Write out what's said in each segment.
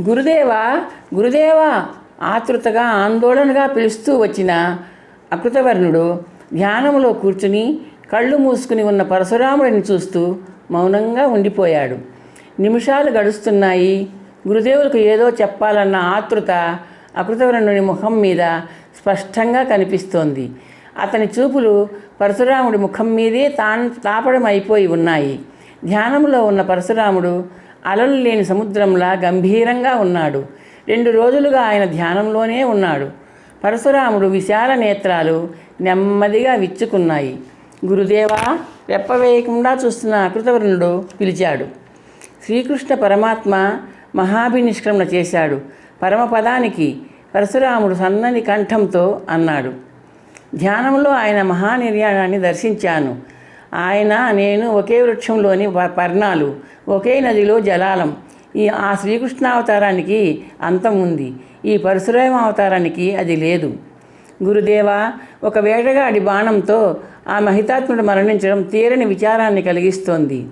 గురుదేవా గురుదేవా ఆతృతగా ఆందోళనగా పిలుస్తూ వచ్చిన అకృతవర్ణుడు ధ్యానంలో కూర్చుని కళ్ళు మూసుకుని ఉన్న పరశురాముడిని చూస్తూ మౌనంగా ఉండిపోయాడు. నిమిషాలు గడుస్తున్నాయి. గురుదేవులకు ఏదో చెప్పాలన్న ఆతృత అకృతవర్ణుని ముఖం మీద స్పష్టంగా కనిపిస్తోంది. అతని చూపులు పరశురాముడి ముఖం మీదే తాన్ తాపడం అయిపోయి ఉన్నాయి. ధ్యానంలో ఉన్న పరశురాముడు అలలు లేని సముద్రంలా గంభీరంగా ఉన్నాడు. రెండు రోజులుగా ఆయన ధ్యానంలోనే ఉన్నాడు. పరశురాముడు విశాల నేత్రాలు నెమ్మదిగా విచ్చుకున్నాయి. గురుదేవా రెప్పవేయకుండా చూస్తున్న అకృతవర్ణుడు పిలిచాడు. శ్రీకృష్ణ పరమాత్మ మహాభినిష్క్రమణ చేశాడు. పరమపదానికి పరశురాముడు సన్నని కంఠంతో అన్నాడు. ధ్యానంలో ఆయన మహానిర్యాణాన్ని దర్శించాను. ఆయన నేను ఒకే వృక్షంలోని ప- పర్ణాలు ఒకే నదిలో జలాలం. ఈ ఆ శ్రీకృష్ణావతారానికి అంతం ఉంది. ఈ పరశురామ అవతారానికి అది లేదు. గురుదేవ ఒక వేటగాడి బాణంతో ఆ మహితాత్ముడు మరణించడం తీరని విచారాన్ని కలిగిస్తోంది.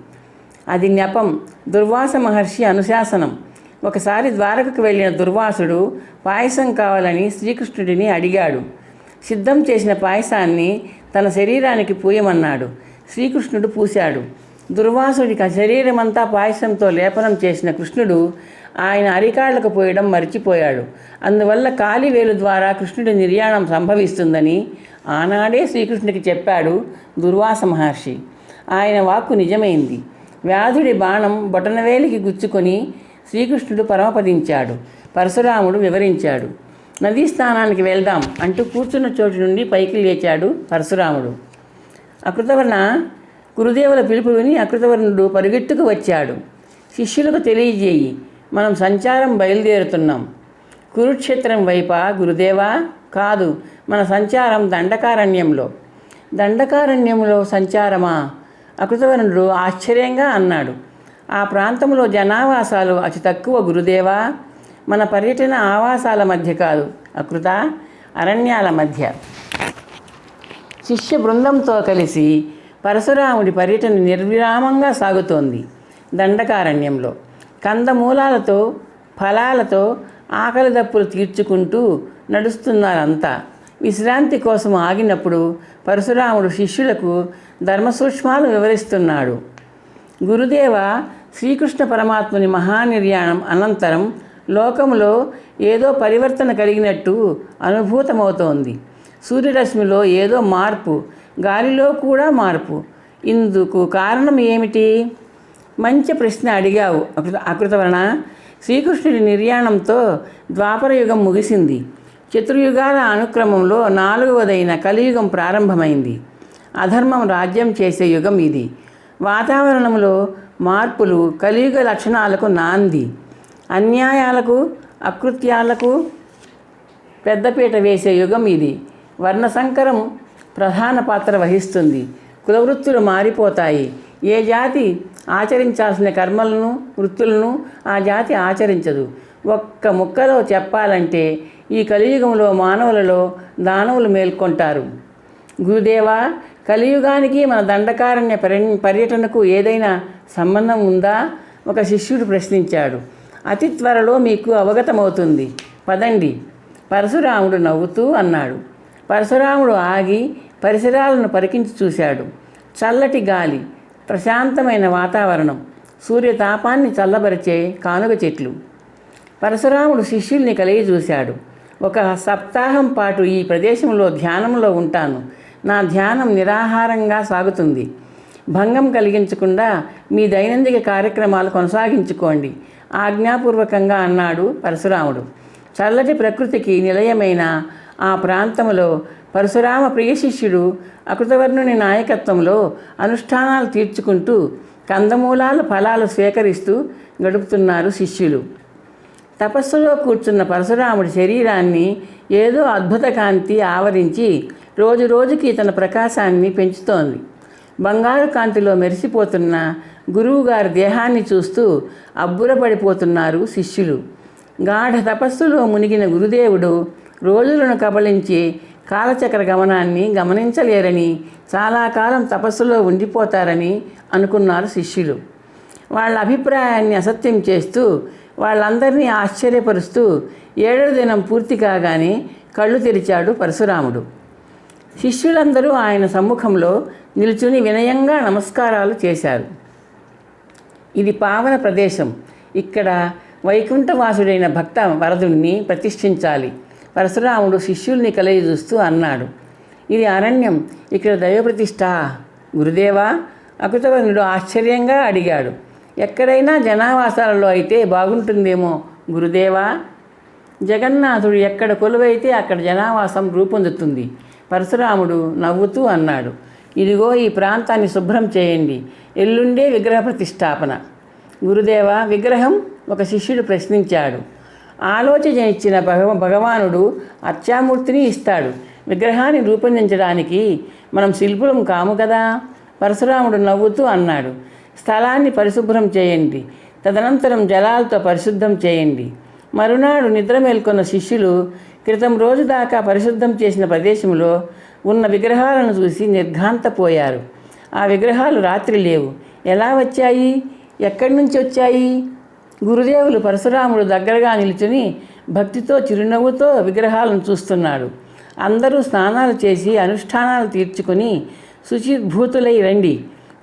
అది నెపం దుర్వాస మహర్షి అనుశాసనం. ఒకసారి ద్వారకకు వెళ్ళిన దుర్వాసుడు పాయసం కావాలని శ్రీకృష్ణుడిని అడిగాడు. సిద్ధం చేసిన పాయసాన్ని తన శరీరానికి పూయమన్నాడు. శ్రీకృష్ణుడు పూశాడు. దుర్వాసుడికి శరీరమంతా పాయసంతో లేపనం చేసిన కృష్ణుడు ఆయన అరికాళ్ళకు పోయడం మర్చిపోయాడు. అందువల్ల కాలివేలు ద్వారా కృష్ణుడి నిర్యాణం సంభవిస్తుందని ఆనాడే శ్రీకృష్ణుడికి చెప్పాడు దుర్వాస మహర్షి. ఆయన వాక్కు నిజమైంది. వ్యాధుడి బాణం బొటనవేలికి గుచ్చుకొని శ్రీకృష్ణుడు పరమపదించాడు. పరశురాముడు వివరించాడు. నదీ స్నానానికి వెళ్దాం అంటూ కూర్చున్న చోటు నుండి పైకి లేచాడు పరశురాముడు. అకృతవర్ణ గురుదేవుల పిలుపు విని అకృతవర్ణుడు పరుగెత్తుకు వచ్చాడు. శిష్యులకు తెలియజేయి మనం సంచారం బయలుదేరుతున్నాం. కురుక్షేత్రం వైపా గురుదేవా? కాదు మన సంచారం దండకారణ్యంలో. దండకారణ్యంలో సంచారమా? అకృతవర్ణుడు ఆశ్చర్యంగా అన్నాడు. ఆ ప్రాంతంలో జనావాసాలు అతి తక్కువ గురుదేవా? మన పర్యటన ఆవాసాల మధ్య కాదు అకృత అరణ్యాల మధ్య. శిష్య బృందంతో కలిసి పరశురాముడి పర్యటన నిర్విరామంగా సాగుతోంది దండకారణ్యంలో. కందమూలాలతో ఫలాలతో ఆకలి దప్పులు తీర్చుకుంటూ నడుస్తున్నారంతా. విశ్రాంతి కోసం ఆగినప్పుడు పరశురాముడు శిష్యులకు ధర్మసూక్ష్మాలు వివరిస్తున్నాడు. గురుదేవ శ్రీకృష్ణ పరమాత్ముని మహానిర్యాణం అనంతరం లోకంలో ఏదో పరివర్తన కలిగినట్టు అనుభూతమవుతోంది. సూర్యరశ్మిలో ఏదో మార్పు గాలిలో కూడా మార్పు. ఇందుకు కారణం ఏమిటి? మంచి ప్రశ్న అడిగావు అకృత అకృతవర్ణ. శ్రీకృష్ణుడి నిర్యాణంతో ద్వాపర యుగం ముగిసింది. చతుర్యుగాల అనుక్రమంలో నాలుగవదైన కలియుగం ప్రారంభమైంది. అధర్మం రాజ్యం చేసే యుగం ఇది. వాతావరణంలో మార్పులు కలియుగ లక్షణాలకు నాంది. అన్యాయాలకు అకృత్యాలకు పెద్దపీట వేసే యుగం ఇది. వర్ణ సంకరం ప్రధాన పాత్ర వహిస్తుంది. కులవృత్తులు మారిపోతాయి. ఏ జాతి ఆచరించాల్సిన కర్మలను వృత్తులను ఆ జాతి ఆచరించదు. ఒక్క ముక్కలో చెప్పాలంటే ఈ కలియుగంలో మానవులలో దానవులు మేల్కొంటారు. గురుదేవా కలియుగానికి మన దండకారణ్య పర్య పర్యటనకు ఏదైనా సంబంధం ఉందా? ఒక శిష్యుడు ప్రశ్నించాడు. అతి త్వరలో మీకు అవగతమవుతుంది. పదండి. పరశురాముడు నవ్వుతూ అన్నాడు. పరశురాముడు ఆగి పరిసరాలను పరికించి చూశాడు. చల్లటి గాలి ప్రశాంతమైన వాతావరణం సూర్యతాపాన్ని చల్లబరిచే కానుగ చెట్లు. పరశురాముడు శిష్యుల్ని కలిగి చూశాడు. ఒక సప్తాహం పాటు ఈ ప్రదేశంలో ధ్యానంలో ఉంటాను. నా ధ్యానం నిరాహారంగా సాగుతుంది. భంగం కలిగించకుండా మీ దైనందిక కార్యక్రమాలు కొనసాగించుకోండి. ఆజ్ఞాపూర్వకంగా అన్నాడు పరశురాముడు. చల్లటి ప్రకృతికి నిలయమైన ఆ ప్రాంతంలో పరశురామ ప్రియ శిష్యుడు అకృతవర్ణుని నాయకత్వంలో అనుష్ఠానాలు తీర్చుకుంటూ కందమూలాల ఫలాలు స్వీకరిస్తూ గడుపుతున్నారు శిష్యులు. తపస్సులో కూర్చున్న పరశురాముడి శరీరాన్ని ఏదో అద్భుత కాంతి ఆవరించి రోజు రోజుకి తన ప్రకాశాన్ని పెంచుతోంది. బంగారు కాంతిలో మెరిసిపోతున్న గురువుగారి దేహాన్ని చూస్తూ అబ్బురపడిపోతున్నారు శిష్యులు. గాఢ తపస్సులో మునిగిన గురుదేవుడు రోజులను కబళించి కాలచక్ర గమనాన్ని గమనించలేరని చాలా కాలం తపస్సులో ఉండిపోతారని అనుకున్నారు శిష్యులు. వాళ్ళ అభిప్రాయాన్ని అసత్యం చేస్తూ వాళ్ళందరినీ ఆశ్చర్యపరుస్తూ ఏడవ దినం పూర్తి కాగానే కళ్ళు తెరిచాడు పరశురాముడు. శిష్యులందరూ ఆయన సమ్ముఖంలో నిల్చుని వినయంగా నమస్కారాలు చేశారు. ఇది పావన ప్రదేశం. ఇక్కడ వైకుంఠవాసుడైన భక్త వరదుణ్ణి ప్రతిష్ఠించాలి. పరశురాముడు శిష్యుల్ని కలయజూస్తూ అన్నాడు. ఇది అరణ్యం. ఇక్కడ దైవప్రతిష్ట గురుదేవా అకృతవర్ణుడు ఆశ్చర్యంగా అడిగాడు. ఎక్కడైనా జనావాసాలలో అయితే బాగుంటుందేమో గురుదేవా? జగన్నాథుడు ఎక్కడ కొలువైతే అక్కడ జనావాసం రూపొందుతుంది. పరశురాముడు నవ్వుతూ అన్నాడు. ఇదిగో ఈ ప్రాంతాన్ని శుభ్రం చేయండి. ఎల్లుండే విగ్రహ ప్రతిష్టాపన గురుదేవ విగ్రహం? ఒక శిష్యుడు ప్రశ్నించాడు. ఆలోచన ఇచ్చిన భగవ భగవానుడు అర్చామూర్తిని ఇస్తాడు. విగ్రహాన్ని రూపొందించడానికి మనం శిల్పులం కాము కదా? పరశురాముడు నవ్వుతూ అన్నాడు. స్థలాన్ని పరిశుభ్రం చేయండి. తదనంతరం జలాలతో పరిశుద్ధం చేయండి. మరునాడు నిద్ర మేల్కొన్న శిష్యులు క్రితం రోజు దాకా పరిశుద్ధం చేసిన ప్రదేశంలో ఉన్న విగ్రహాలను చూసి నిర్ఘాంతపోయారు. ఆ విగ్రహాలు రాత్రి లేవు. ఎలా వచ్చాయి? ఎక్కడి నుంచి వచ్చాయి? గురుదేవులు పరశురాముడు దగ్గరగా నిలుచుని భక్తితో చిరునవ్వుతో విగ్రహాలను చూస్తున్నాడు. అందరూ స్నానాలు చేసి అనుష్ఠానాలు తీర్చుకొని శుచిభూతులై రండి.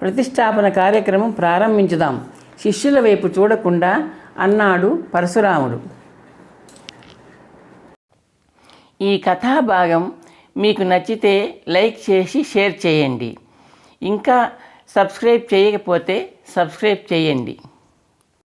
ప్రతిష్టాపన కార్యక్రమం ప్రారంభించుదాం. శిష్యుల వైపు చూడకుండా అన్నాడు పరశురాముడు. ఈ కథాభాగం మీకు నచ్చితే లైక్ చేసి షేర్ చేయండి. ఇంకా సబ్స్క్రైబ్ చేయకపోతే సబ్స్క్రైబ్ చేయండి.